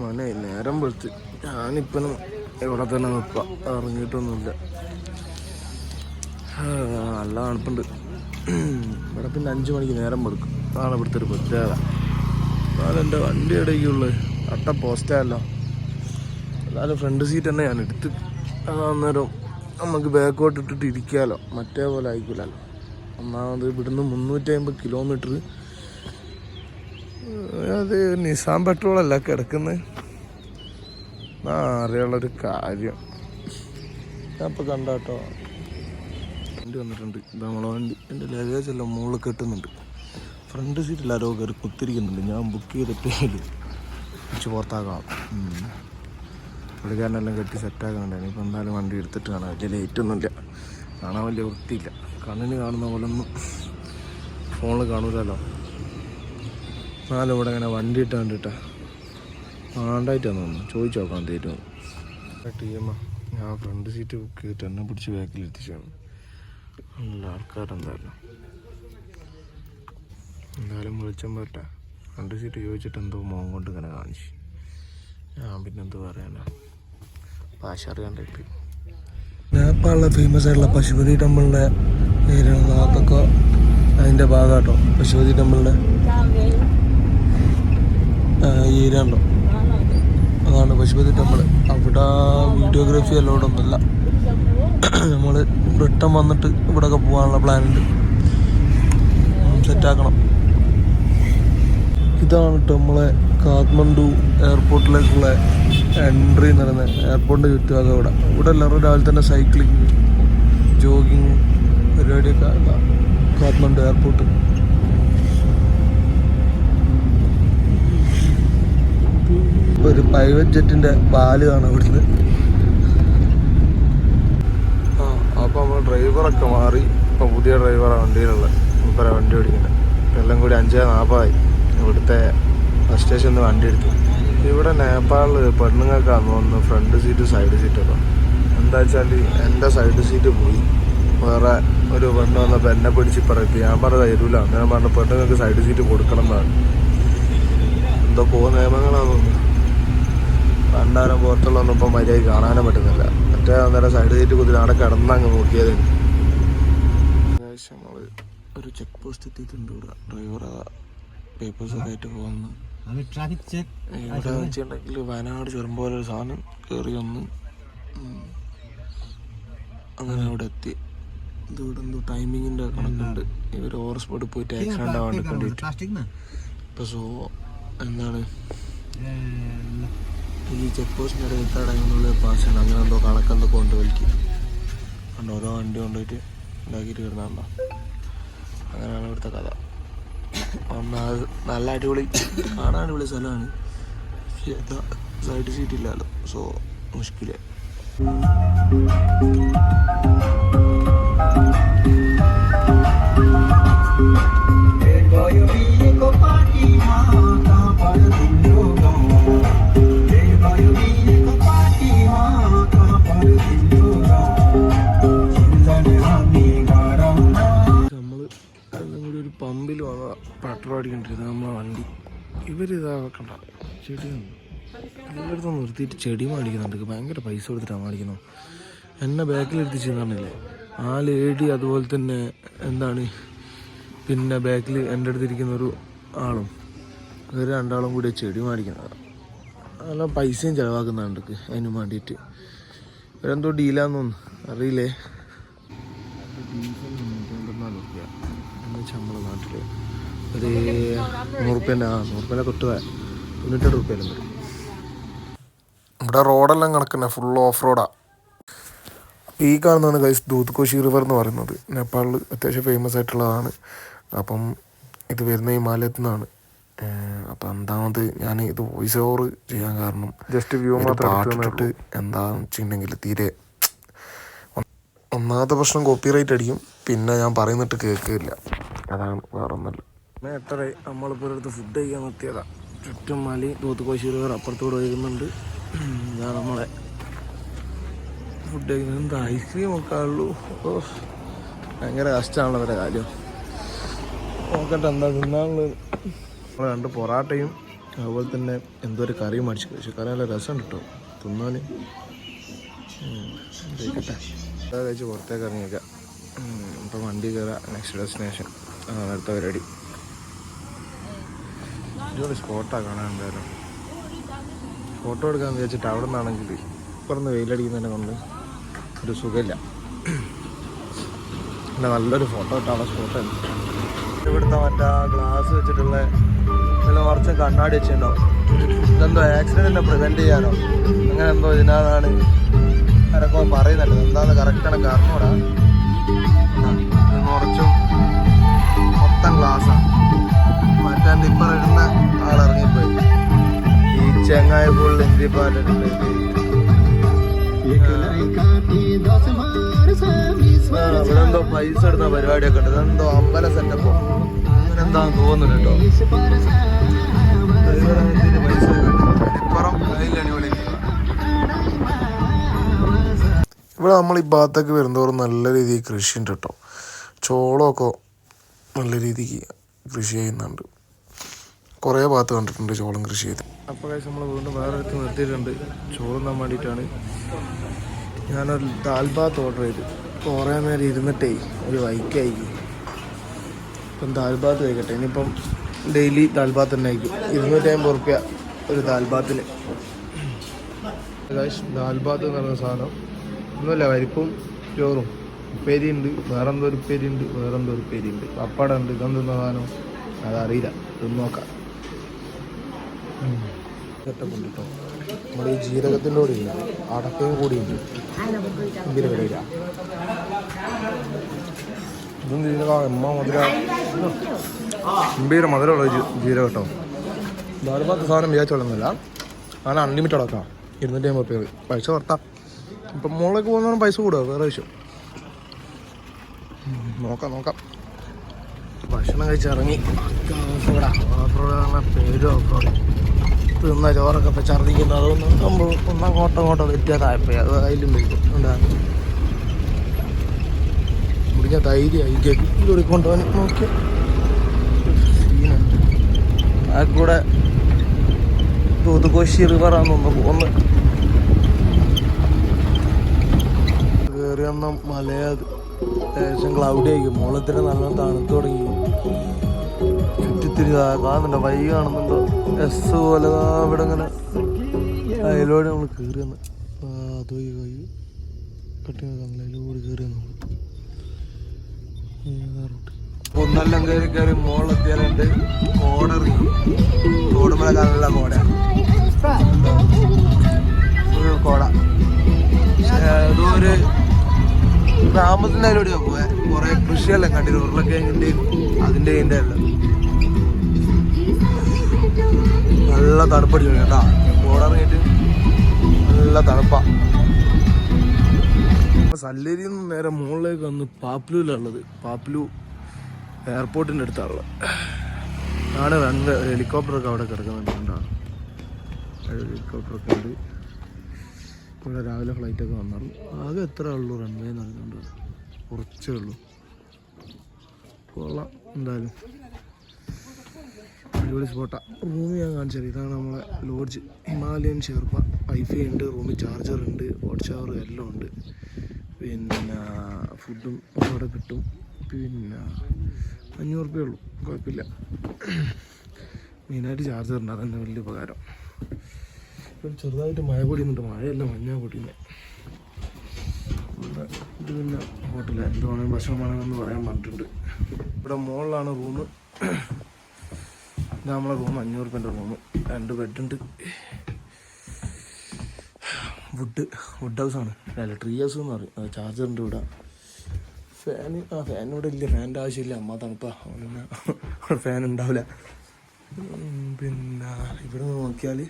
മോനെ നേരം വെളുത്ത്. ഞാനിപ്പം ഇവിടെ തന്നെ നിൽക്കാം ഇറങ്ങിയിട്ടൊന്നുമില്ല. നല്ല തണുപ്പുണ്ട്. ഇവിടെ പിന്നെ അഞ്ച് മണിക്ക് നേരം വെളുക്കും. അതാണ് ഇവിടുത്തെ ഒരു പ്രത്യേകത. അതെന്റെ വണ്ടി ഇടയ്ക്കുള്ളത് അട്ട പോസ്റ്റായല്ലോ എന്നാലും ഫ്രണ്ട് സീറ്റ് തന്നെ ഞാൻ എടുത്ത്. അന്നേരം നമുക്ക് ബാക്കോട്ട് ഇട്ടിട്ട് ഇരിക്കാമല്ലോ മറ്റേ പോലെ ആയിക്കില്ലല്ലോ ഒന്നാമത് ഇവിടുന്ന് മുന്നൂറ്റി അമ്പത് കിലോമീറ്റർ അത് നിസാം പെട്രോളല്ല കിടക്കുന്നത് അറിയാനുള്ളൊരു കാര്യം. ഞാൻ ഇപ്പോൾ കണ്ടാട്ടോ. വണ്ടി വന്നിട്ടുണ്ട്. നമ്മളെ വണ്ടി. എന്റെ ലഗേജ് എല്ലാം മുകളിൽ കെട്ടുന്നുണ്ട്. ഫ്രണ്ട് സീറ്റിൽ ആരോ കയറി കുത്തിരിക്കുന്നുണ്ട് ഞാൻ ബുക്ക് ചെയ്തിട്ടേ കുറച്ച് പുറത്താക്കാം. പുള്ളിക്കാരനെല്ലാം കെട്ടി സെറ്റാക്കുന്നുണ്ടായിരുന്നു ഇപ്പം എന്തായാലും വണ്ടി എടുത്തിട്ട് കാണാം. വലിയ ലേറ്റ് ഒന്നുമില്ല. കാണാൻ വലിയ വൃത്തിയില്ല. കണ്ണിന് കാണുന്ന പോലെ ഒന്നും ഫോണിൽ കാണൂലല്ലോ. നാലും ഇവിടെ ഇങ്ങനെ വണ്ടി ഇട്ട കണ്ടിട്ടാ ആണ്ടായിട്ടാണ് തോന്നുന്നു. ചോദിച്ചു നോക്കാൻ തരും ടീമാ ഞാൻ ഫ്രണ്ട് സീറ്റ് ബുക്ക് ചെയ്തിട്ട് എന്നെ പിടിച്ച് ബാക്കിൽ എത്തിച്ചാണ്. നല്ല ആൾക്കാരെന്തായാലും എന്തായാലും. വിളിച്ചാൽ പറ്റാ ഫ്രണ്ട് സീറ്റ് ചോദിച്ചിട്ട് എന്തോ മോൻ കൊണ്ട് ഇങ്ങനെ കാണിച്ചു. ഞാൻ പിന്നെ എന്തോ പറയാനാ ഭാഷ അറിയാണ്ടായിട്ട് നേപ്പാളിലെ ഫേമസ് ആയിട്ടുള്ള പശുപതി ടെമ്പിളിന്റെ പേരാണ് അതൊക്കെ അതിന്റെ ഭാഗമാട്ടോ പശുപതി ടെമ്പിളിന്റെ ഏരിയ ഉണ്ടോ അതാണ് പശുപതി ടെമ്പിൾ. അവിടെ വീഡിയോഗ്രാഫി എല്ലാം ഒന്നുമില്ല നമ്മൾ റിട്ടേൺ വന്നിട്ട് ഇവിടെയൊക്കെ പോകാനുള്ള പ്ലാൻ ഉണ്ട് സെറ്റാക്കണം. ഇതാണ് കേട്ടോ നമ്മളെ കാഠ്മണ്ഡു എയർപോർട്ടിലേക്കുള്ള എൻട്രി എന്ന് പറയുന്നത്. എയർപോർട്ടിന്റെ ചുറ്റുഭാഗം ഇവിടെ. ഇവിടെ എല്ലാവരും രാവിലെ തന്നെ സൈക്ലിങ് ജോഗിങ് പരിപാടിയൊക്കെ കാഠ്മണ്ഡു എയർപോർട്ട്. ഒരു പ്രൈവറ്റ് ജെറ്റിന്റെ പാൽ കാണാം ഇവിടുന്ന്. ആ അപ്പൊ നമ്മൾ ഡ്രൈവറൊക്കെ മാറി. ഇപ്പൊ പുതിയ ഡ്രൈവറാണ് വണ്ടിയിലുള്ളത് മുപ്പര വണ്ടി ഓടിക്കുന്നത് എല്ലാം കൂടി അഞ്ചേ നാൽപ്പതായി ഇവിടുത്തെ ബസ് സ്റ്റേഷനിൽ വണ്ടി എടുത്തു. ഇവിടെ നേപ്പാളിൽ പെണ്ണുങ്ങൾക്കാന്ന് വന്ന് ഫ്രണ്ട് സീറ്റ് സൈഡ് സീറ്റൊക്കെ എന്താ വെച്ചാൽ എന്റെ സൈഡ് സീറ്റ് പോയി. വേറെ ഒരു പെണ്ണ് വന്നപ്പോൾ എന്നെ പിടിച്ച് പറയത്തി ഞാൻ പറഞ്ഞ തരൂല ഞാൻ പറഞ്ഞ പെണ്ണുങ്ങൾക്ക് സൈഡ് സീറ്റ് കൊടുക്കണം എന്നാണ്. പോ നിയമങ്ങളാണെന്ന് തോന്നുന്നു. ഭണ്ടാരം പുറത്തുള്ളതൊന്നും ഇപ്പം മര്യാദയ്ക്ക് കാണാനും പറ്റുന്നില്ല. മറ്റേ അന്നേരം സൈഡ് സീറ്റ് കുതിരി അവിടെ കിടന്നങ്ങ് നോക്കിയത് ഏകദേശം നമ്മൾ ഒരു ചെക്ക് പോസ്റ്റ് എത്തിയിട്ടുണ്ട് ഇവിടെ. ഡ്രൈവർ പേപ്പേഴ്സൊക്കെ ആയിട്ട് പോകുന്നു. ഇവിടെ വെച്ചിട്ടുണ്ടെങ്കിൽ വയനാട് ചുരം പോലെ ഒരു സാധനം കയറി വന്ന് അങ്ങനെ അവിടെ എത്തി. ഇവിടെ എന്തോ ടൈമിങ്ങിന്റെ കണക്കുണ്ട്. ഇവർ ഓവർ സ്പീഡ് പോയിട്ട് ആക്സിഡന്റ് ആവാണ്ട് കണ്ടിട്ട്. ഇപ്പോൾ സോ എന്താണ്? ഈ ചെക്ക് പോസ്റ്റിന്റെ ഇടയിൽ എത്ര പാസ് ചെയ്യണം അങ്ങനെ എന്തോ കണക്കെന്തൊക്കെ കൊണ്ട് വലിക്കും കണ്ടോ ഓരോ വണ്ടി കൊണ്ടുപോയിട്ട് ഉണ്ടാക്കിയിട്ട് വരുന്നുണ്ടോ അങ്ങനെയാണ് ഇവിടുത്തെ കഥ. ഒന്നാമത് നല്ല അടിപൊളി കാണാൻ അടിപൊളി സ്ഥലമാണ്. സൈഡ് സീറ്റ് ഇല്ലല്ലോ സോ മുഷ്കിൽ. പെട്രോൾ അടിക്കണ്ടിരുന്നത് നമ്മളെ വണ്ടി. ഇവരിതാ കണ്ട. ചെടി എല്ലായിടത്തും നിർത്തിയിട്ട് ചെടി മേടിക്കുന്നുണ്ട്. ഭയങ്കര പൈസ കൊടുത്തിട്ടാണ് മേടിക്കുന്നത് എന്നെ ബാക്കിൽ എത്തിച്ചെന്നില്ലേ ആ ലേഡി അതുപോലെ തന്നെ എന്താണ്? പിന്നെ ബാക്കിൽ എന്റെ അടുത്തിരിക്കുന്ന ഒരു ആളും. ഇവർ രണ്ടാളും കൂടി ചെടി മേടിക്കുന്നത്. നല്ല പൈസയും ചിലവാക്കുന്നുണ്ട് അതിന് വേണ്ടിയിട്ട് ഇവരെന്തോ ഡീലാന്ന് അറിയില്ലേ? എന്ന് വെച്ചാൽ നമ്മുടെ നാട്ടിൽ ഒരു നൂറുപ്യന്റെ ആ നൂറുപ്യന്റെ തൊട്ട്. തൊണ്ണൂറ്റെട്ട് റുപ്യയിലും വരും. ഇവിടെ റോഡെല്ലാം കണക്കന്നെ ഫുൾ ഓഫ് റോഡാ ഈ കാണുന്നതാണ് ഗൈസ് ദൂത്കോശി റിവർ എന്ന് പറയുന്നത്. നേപ്പാളിൽ അത്യാവശ്യം ഫേമസ് ആയിട്ടുള്ളതാണ്. അപ്പം ഇത് വരുന്ന ഹിമാലയത്തിൽ നിന്നാണ്. അപ്പം എന്താമത് ഞാൻ ഇത് വോയിസ് ഓവർ ചെയ്യാൻ കാരണം ജസ്റ്റ് വ്യൂ പാട്ടിട്ട് എന്താണെന്ന് വെച്ചിട്ടുണ്ടെങ്കിൽ തീരെ ഒന്നാമത്തെ പ്രശ്നം കോപ്പി റൈറ്റ് അടിക്കും. പിന്നെ ഞാൻ പറയുന്നിട്ട് കേൾക്കില്ല അതാണ് വേറെ ഒന്നല്ല എട്ടര നമ്മളിപ്പോൾ ഒരിടത്ത് ഫുഡ് കഴിക്കാൻ നിർത്തിയതാ. ചുറ്റും മലി തൂത്തുക്കോശി റിവർ അപ്പുറത്തൂടെ ഒഴുകുന്നുണ്ട് ഞാൻ നമ്മളെ ഫുഡ് കഴിക്കുന്നത്. ഐസ്ക്രീം ഒക്കെ ഉള്ളൂ. ഭയങ്കര കഷ്ടമാണല്ലോ അവരുടെ കാര്യം. നോക്കട്ടെ എന്താ തിന്നാനുള്ളത്. നമ്മൾ രണ്ട് പൊറാട്ടയും അതുപോലെ തന്നെ എന്തോ ഒരു കറിയും മേടിച്ചു കഴിച്ചു. കറി നല്ല രസം കിട്ടും. തിന്നാൻ കഴിക്കട്ടെ. അതാ കഴിച്ച് പുറത്തേക്ക് ഇറങ്ങിയേക്കാം. അപ്പം വണ്ടി കയറാം നെക്സ്റ്റ് ഡെസ്റ്റിനേഷൻ അടുത്ത പരിപാടി ഇതൊരു സ്പോട്ടാണ് കാണാൻ എന്തായാലും. ഫോട്ടോ എടുക്കാമെന്ന് വിചാരിച്ചിട്ട് അവിടെ നിന്നാണെങ്കിൽ ഇപ്പുറന്ന് വെയിലടിക്കുന്നതിനെ കൊണ്ട് ഒരു സുഖമില്ല. പിന്നെ നല്ലൊരു ഫോട്ടോ ഇട്ടാണ് സ്പോട്ട് ഇവിടുത്തെ മറ്റേ ഗ്ലാസ് വെച്ചിട്ടുള്ള ചില കുറച്ച് കണ്ണാടി വെച്ചിട്ടുണ്ടോ ഇതെന്തോ ആക്സിഡന്റിനെ പ്രിവെന്റ് ചെയ്യാനോ? അങ്ങനെ എന്തോ ഇതിനാണ് ആരൊക്കെ പറയുന്നുണ്ട് എന്താന്ന് കറക്റ്റാണ് കാരണോടാ കുറച്ചും മൊത്തം ഗ്ലാസ്സാണ് മറ്റേ ഇപ്പറ ഇടുന്ന ആളിറങ്ങിപ്പോയി ഈ ചെങ്ങായ ഫുൾ ഹിന്ദി പാട്ടുണ്ട് ഇവിടെ എന്തോ പൈസ എടുത്ത പരിപാടിയൊക്കെ ഉണ്ട്. ഇതെന്തോ അമ്പല സെറ്റപ്പോ അങ്ങനെ എന്താന്ന് തോന്നുന്നു കേട്ടോ. പൈസ ഇപ്പുറം കയ്യിലടിപൊളി ഇവിടെ നമ്മൾ ഈ ഭാഗത്തൊക്കെ വരുന്നതോറും നല്ല രീതിയിൽ കൃഷി ഉണ്ട് കേട്ടോ. ചോളമൊക്കെ നല്ല രീതിക്ക് കൃഷി ചെയ്യുന്നുണ്ട്. കുറേ ഭാഗത്ത് കണ്ടിട്ടുണ്ട് ചോളം കൃഷി ചെയ്ത്. അപ്പോൾ കഴിച്ച് നമ്മൾ വീണ്ടും വേറെ അടുത്ത് നിർത്തിയിട്ടുണ്ട്. ചോറുന്നാൻ വേണ്ടിയിട്ടാണ്. ഞാനൊരു ദാൽ ബാത്ത് ഓർഡർ ചെയ്തു. കുറേ നേരം ഇരുന്നിട്ടേ ഒരു വൈക്കായി. ഇപ്പം ദാൽ ബാത്ത് കഴിക്കട്ടെ. ഇനിയിപ്പം ഡെയിലി ദാൽ ബാത്ത് തന്നെ ആയിരിക്കും ഇരുന്നൂറ്റി അമ്പത് റുപ്യ ഒരു ദാൽ ദാൽഭാത്ത് എന്ന് പറയുന്ന സാധനം ഒന്നുമില്ല പരിപ്പും ചോറും. ഉപ്പേരിയുണ്ട് വേറെന്തോ ഒരു ഉപ്പേരിയുണ്ട് വേറെന്തോ ഒരു ഉപ്പേരിയുണ്ട്. പപ്പടം ഉണ്ട് ഇതൊന്നും സാധനം? അതറിയില്ല. ഇതൊന്നും നോക്കാം. സെറ്റപ്പുണ്ട് നമ്മുടെ ഈ ജീരകത്തിന്റെ കൂടെ ഇല്ല അടക്കയും കൂടി ഉണ്ട് എന്തിനു വിലയില്ല ഇതും ജീരക എമ്മ മധുര. ഗംഭീര മധുരമുള്ള ജീരകം കേട്ടോ. സാധനം വിചാരിച്ചോളൊന്നുമില്ല അങ്ങനെ അൺലിമിറ്റഡ് ആക്കാം ഇരുന്നൂറ്റി അമ്പത് പൈസ വർത്താം ഇപ്പം മുകളിലേക്ക് പോകുന്ന പൈസ കൂടുക വേറെ വിഷയം. നോക്കാം നോക്കാം. ഭക്ഷണം കഴിച്ചിറങ്ങി ഓഫ്റോഡാ തിന്ന ചോറൊക്കെ ഇപ്പം ഛർദ്ദിക്കുന്നത് അതൊന്നും സംഭവം ഒന്നും അങ്ങോട്ടും അങ്ങോട്ടോ വ്യത്യാസമായപ്പോയി. അത് അതിലും വരും. ഉണ്ടാ മുടിഞ്ഞ ധൈര്യമായി. ഗഗ്ഗിലൂടെ കൊണ്ടുപോകാൻ നോക്കി ആ കൂടെ തൂത്തുകോശി റിവറാന്ന് ഒന്ന് പോന്ന് കയറി മല ഏകദേശം ക്ലൗഡി ആയിരിക്കും മുകളത്തിന് നല്ല തണുത്ത് തുടങ്ങി. ചുറ്റിത്തിരി കാണുന്നുണ്ടോ വൈ കാണുന്നുണ്ടോ? എസ് പോലെ ഇവിടെ ഇങ്ങനെ അതിലൂടെ നമ്മൾ കയറിയെന്ന് അത് വഴി കൈ കട്ടി അതിലൂടെ കയറിയെന്ന് നമ്മൾ ഒന്നെല്ലാം കയറി കയറി മോളെത്തിയാലുണ്ട് കോട കോടുമല കാലുള്ള കോട. കോട. ഏതോ ഒരു ഗ്രാമത്തിന്റെ അതിലൂടെയാ പോയെ കുറെ കൃഷിയെല്ലാം കണ്ടിട്ട് ഉരുളക്കിഴങ്ങിന്റെയും അതിന്റെ ഇതിന്റെ എല്ലാം നല്ല തണുപ്പടി കേട്ടാ കോടറിഞ്ഞിട്ട് നല്ല തണുപ്പാ സല്ലേരിയിൽ നേരെ മുകളിലേക്ക് വന്ന് പാപ്ലുവിലുള്ളത് പാപ്ലു എയർപോർട്ടിന്റെ അടുത്താണുള്ളത് രണ്ട് ഹെലികോപ്റ്ററൊക്കെ അവിടെ കിടക്കുന്നുണ്ട് ഹെലികോപ്റ്ററൊക്കെ ഉണ്ട് ഇവിടെ രാവിലെ ഫ്ലൈറ്റൊക്കെ വന്നുള്ളൂ ആകെ എത്ര ഉള്ളൂ റൺവേ എന്ന് നടക്കുന്നുണ്ട് കുറച്ചേ ഉള്ളൂ. കൊള്ളാം എന്തായാലും. അടിപൊളി സ്പോട്ടാ റൂം ഞാൻ കാണിച്ചത് ഇതാണ് നമ്മളെ ലോഡ്ജ് ഹിമാലയൻ ഷെർപ്പ. വൈഫൈ ഉണ്ട് റൂമിൽ ചാർജർ ഉണ്ട് ഹോട്ട് ഷവർ എല്ലാം ഉണ്ട്. പിന്നെ ഫുഡും അവിടെ കിട്ടും. പിന്നെ അഞ്ഞൂറ് ഉള്ളൂ. കുഴപ്പമില്ല. മെയിനായിട്ട് ചാർജർ ഉണ്ട്. വലിയ ഉപകാരം. ഇപ്പം ചെറുതായിട്ട് മഴ പൊടിയുന്നുണ്ട്. മഴയല്ല മഞ്ഞ പൊടിയുന്നത് ഇവിടെ ഇത് പിന്നെ ഹോട്ടൽ എന്ത് വേണമെങ്കിലും ഭക്ഷണം പറയാൻ പറഞ്ഞിട്ടുണ്ട്. ഇവിടെ മുകളിലാണ് റൂം ഇത് നമ്മളെ റൂം അഞ്ഞൂറ് റുപ്യന്റെ റൂം രണ്ട് ബെഡുണ്ട് വുഡ് വുഡ് ഹൗസാണ് അല്ല ട്രീ ഹൗസ് എന്ന് പറയും. ചാർജർ ഉണ്ട് ഇവിടെ. ഫാൻ ആ ഫാൻ ഇവിടെ ഇല്ല. ഫാനിന്റെ ആവശ്യമില്ല. അമ്മ തണുപ്പാ. അതുകൊണ്ട് ഫാൻ ഉണ്ടാവില്ല. പിന്നെ ഇവിടെ നോക്കിയാൽ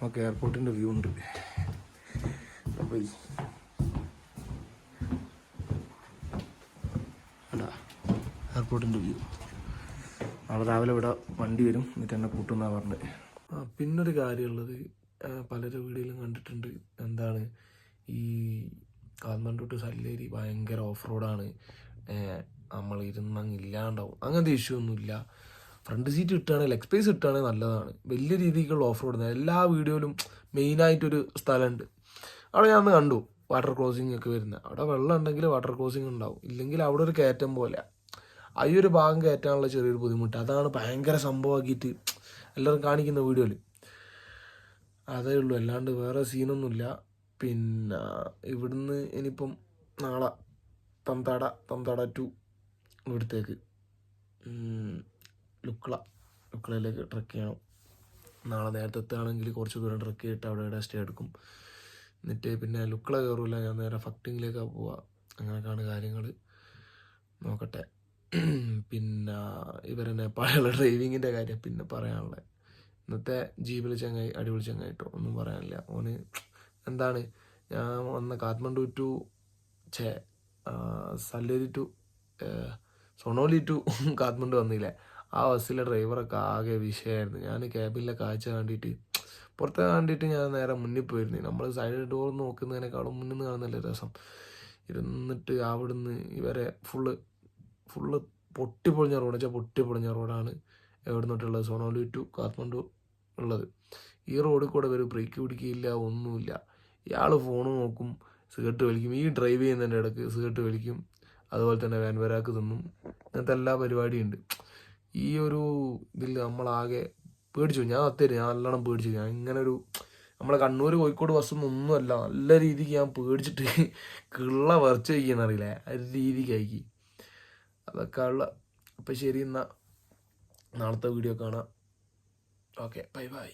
നമുക്ക് എയർപോർട്ടിന്റെ വ്യൂ ഉണ്ട്. അപ്പോൾ എയർപോർട്ടിന്റെ വ്യൂ നാളെ രാവിലെ ഇവിടെ വണ്ടി വരും. എന്നിട്ട് എന്നെ കൂട്ടുന്നാണ് പറഞ്ഞത്. പിന്നൊരു കാര്യമുള്ളത് പലരും വീഡിയോയിലും കണ്ടിട്ടുണ്ട് എന്താണ് ഈ കാൽമൺ ടു സല്ലേരി ഭയങ്കര ഓഫ് റോഡാണ് നമ്മൾ ഇരുന്നങ്ങ് ഇല്ലാണ്ടാവും. അങ്ങനത്തെ ഇഷ്യൂ ഒന്നുമില്ല. ഫ്രണ്ട് സീറ്റ് കിട്ടുകയാണെങ്കിൽ ലെഗ് സ്പേസ് കിട്ടുകയാണെങ്കിൽ നല്ലതാണ്. വലിയ രീതിക്കുള്ള ഓഫ് റോഡ് എല്ലാ വീഡിയോയിലും മെയിനായിട്ടൊരു സ്ഥലമുണ്ട്. അവിടെ ഞാൻ കണ്ടു വാട്ടർ ക്രോസിംഗ് ഒക്കെ വരുന്ന. അവിടെ വെള്ളം ഉണ്ടെങ്കിൽ വാട്ടർ ക്രോസിംഗ് ഉണ്ടാവും. ഇല്ലെങ്കിൽ അവിടെ ഒരു കയറ്റം പോലെ ആ ഈ ഒരു ഭാഗം കയറ്റാനുള്ള ചെറിയൊരു ബുദ്ധിമുട്ട്. അതാണ് ഭയങ്കര സംഭവമാക്കിയിട്ട് എല്ലാവരും കാണിക്കുന്ന വീഡിയോയിൽ അതേ ഉള്ളൂ. അല്ലാണ്ട് വേറെ സീനൊന്നുമില്ല പിന്നെ ഇവിടുന്ന് ഇനിയിപ്പം നാളെ തന്താട തന്താട ടു ഇവിടുത്തേക്ക്. ലുക്കള. ലുക്കളയിലേക്ക് ട്രക്ക് ചെയ്യണം. നാളെ നേരത്തെ എത്തുകയാണെങ്കിൽ കുറച്ച് ദൂരം ട്രക്ക് ചെയ്തിട്ട് അവിടെ ഇവിടെ സ്റ്റേ എടുക്കും. എന്നിട്ട് പിന്നെ ലുക്കള കയറില്ല ഞാൻ നേരെ ഫക്ടിങ്ങിലേക്കാണ് പോവുക അങ്ങനെയൊക്കെയാണ് കാര്യങ്ങൾ. നോക്കട്ടെ. പിന്നെ ഇവരെ നേപ്പാളിലുള്ള ഡ്രൈവിങ്ങിന്റെ കാര്യം പിന്നെ പറയാനുള്ളത്. ഇന്നത്തെ ജീപ്പിൽ ചങ്ങായി അടിപൊളി ചങ്ങായിട്ടോ ഒന്നും പറയാനില്ല. ഓന് എന്താണ്? ഞാൻ വന്ന കാഠ്മണ്ഡു ടു ആ, സല്ലേരി ടു സൊണോലി ടു കാഠ്മണ്ഡു വന്നില്ലേ? ആ ബസ്സിലെ ഡ്രൈവറൊക്കെ ആകെ വിഷയമായിരുന്നു ഞാൻ ക്യാബിലെ കാഴ്ച കണ്ടിട്ട് പുറത്തെ കണ്ടിട്ട് ഞാൻ നേരെ മുന്നിൽ പോയിരുന്നു. നമ്മൾ സൈഡ് ഡോർ നോക്കുന്നതിനേക്കാളും മുന്നിൽ നിന്ന് കാണുന്നല്ലേ രസം. ഇരുന്നിട്ട് അവിടുന്ന് ഇവരെ ഫുള്ള് ഫുള്ള് പൊട്ടിപ്പൊളിഞ്ഞ റോഡ് വെച്ചാൽ പൊട്ടിപ്പൊളിഞ്ഞ റോഡാണ് എവിടെ നിന്നിട്ടുള്ളത് സോണോലി ടു കാത്മണ്ഡു ഉള്ളത്. ഈ റോഡിൽ കൂടെ ഒരു ബ്രേക്ക് പിടിക്കില്ല ഒന്നുമില്ല. ഇയാൾ ഫോൺ നോക്കും സിഗരറ്റ് വലിക്കും. ഈ ഡ്രൈവ് ചെയ്യുന്നതിന്റെ ഇടയ്ക്ക് സിഗരറ്റ് വലിക്കും. അതുപോലെ തന്നെ വാൻവരാക്ക് തിന്നും. അങ്ങനത്തെ എല്ലാ പരിപാടിയും ഉണ്ട് ഈ ഒരു ഇതിൽ നമ്മളാകെ പേടിച്ചു. ഞാൻ അത്തേര് ഞാൻ നല്ലോണം പേടിച്ചു. ഞാൻ ഇങ്ങനെ ഒരു നമ്മളെ കണ്ണൂർ കോഴിക്കോട് ബസ്സൊന്നും ഒന്നുമല്ല. നല്ല രീതിക്ക് ഞാൻ പേടിച്ചിട്ട് കിള്ള വരച്ച് വയ്ക്കുന്നറിയില്ലേ ആ ഒരു രീതിക്ക് ആയിക്കി അതൊക്കെ ഉള്ള അപ്പം ശരി എന്നാൽ നാളത്തെ വീഡിയോ കാണാം. ഓക്കെ. Bye bye.